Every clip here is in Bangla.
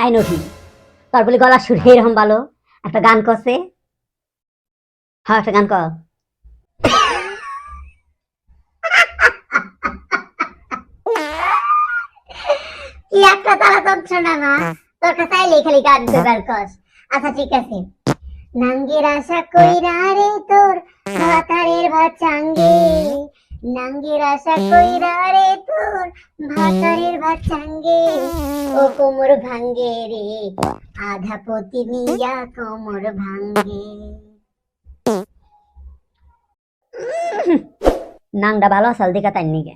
আই নহি তোর বলে গলা সুর এরকম ভালো। একটা গান করছে। হ্যাঁ একটা গান কর। কি একটা তারা যন্ত্রণা না তোর কাছে আইলে খালি গান জোগাড় কর। আচ্ছা ঠিক আছে। নাঙ্গের আশা কইরা রে তোর ভাতারের ভাচাঙ্গে নাঙ্গের আশা কইরা রে তোর ভাতারের ভাচাঙ্গে, ও কোমর ভাঙ্গে রে, আধা পতি নিয়া কোমর ভাঙ্গে। নাংটা ভালো আসাল দেখা তাই নিগে।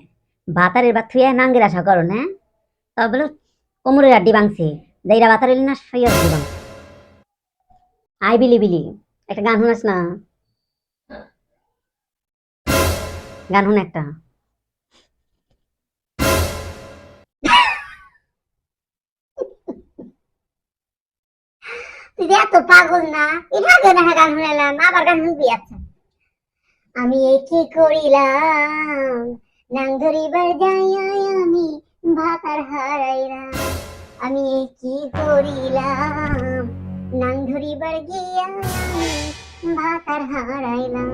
ভাতারের ভাত থুয়ে নাঙ্গের আশা করো না? তবে বলো, কোমরের আড্ডি ভাঙছে যাইরা ভাতারের না সইয়া ভাঙ আই বিলি বিলি, একটা গান শুনাস না? গান একটা। তুই এত পাগল না, এটা আগে না গান শুনালাম আবার গান শুনবি আচ্ছা। আমি কি করিলাম, নাং ধরিবার যাই আমি ভাতার হারাইলাম। আমি কি করিলাম, নাং ধরিবার গিয়া আমি ভাতার হারাইলাম।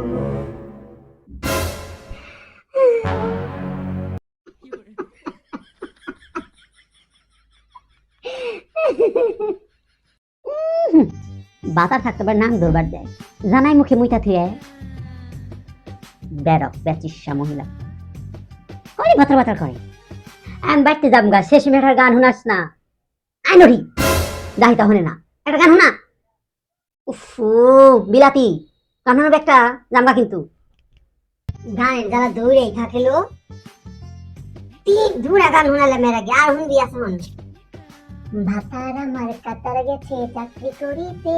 বাতার থাকতে পারে নাং দরবার দেয়। জানাই মুখে মুইটা থুয়ে। বেরক, বেচিসা মহিলা। করে বাতার বাতার করে। আমি বাড়তে যাম গা শেষ মেঠার গান শুনাস না। আই নরি যাই তাহলে না। একটা গান শোনা। উফু বিলাতি। গান শোনাবে একটা জামগা কিন্তু। গানের যারা দৌড়েই থাকিলো তিন ধুরা গান শুনালে মেরা গে, আর হুন্দি আছে মন ভাতার আমার কাতার গেছে, চাকরি করিতে।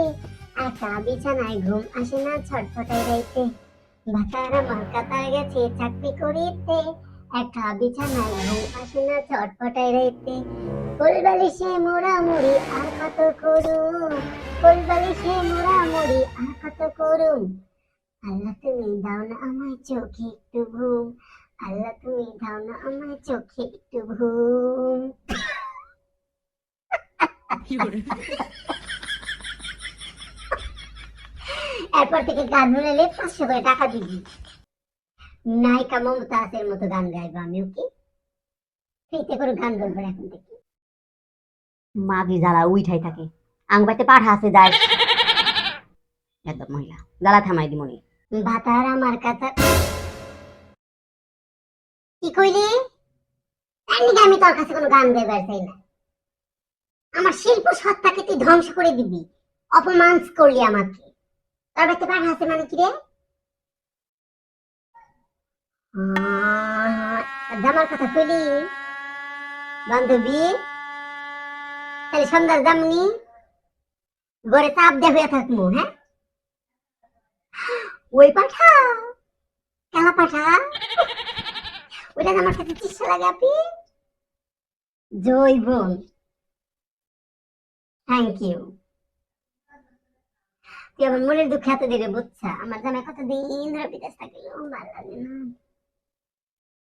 একা বিছানায় ঘুম আসে না ছটফটাই রাইতে ভাতার আমার কাতার গেছে, চাকরি করিতে। একা বিছানায় ঘুম আসে না ছটফটাই রাইতে কোলবালিশে মোড়া মুড়ি আর কত করুম? কোলবালিশে মোড়া মুড়ি আর কত করুম? আল্লাহ তুমি দাও না আমার চোখে একটু ঘুম। আল্লাহ তুমি দাও না আমার চোখে একটু ঘুম। এরপর থেকে গান পাঁচশো করে টাকা দিবি নায়িকা মমতাজের মতো গান গাইবো আমি ওকে ফ্রিতে করে গান বলব এখন থেকে। মাগি জ্বালা উইঠাই থাকে। আংবাইতে পাঠা আছে যায়। একদম মহিলা। জ্বালা থামাই দিমনি ভাতার আমার কাছে কি কইলি? আমি তোর কাছে কোনো গান গাইবার চাই না। আমার শিল্প সত্তাকে তুই ধ্বংস করে দিবি। অপমান করলি আমাকে। তোর বাড়িতে পাঠা আছে মানে কি রে? জামার কথা কইলি? বান্ধবী? তাহলে সন্ধ্যার জামনি? গড়ে চাপ দিয়ে থাকব হ্যাঁ? ওই পাঠা? কালা পাঠা? ওইটা আমার সাথে চিকিৎসা লাগে আপনি জয় বোন থ্যাংক ইউ তুই আমার মনের দুঃখ এত দিলে বুঝছা, আমার জানা কত দিন ধরে বিদেশ থাকিল ভালো লাগে না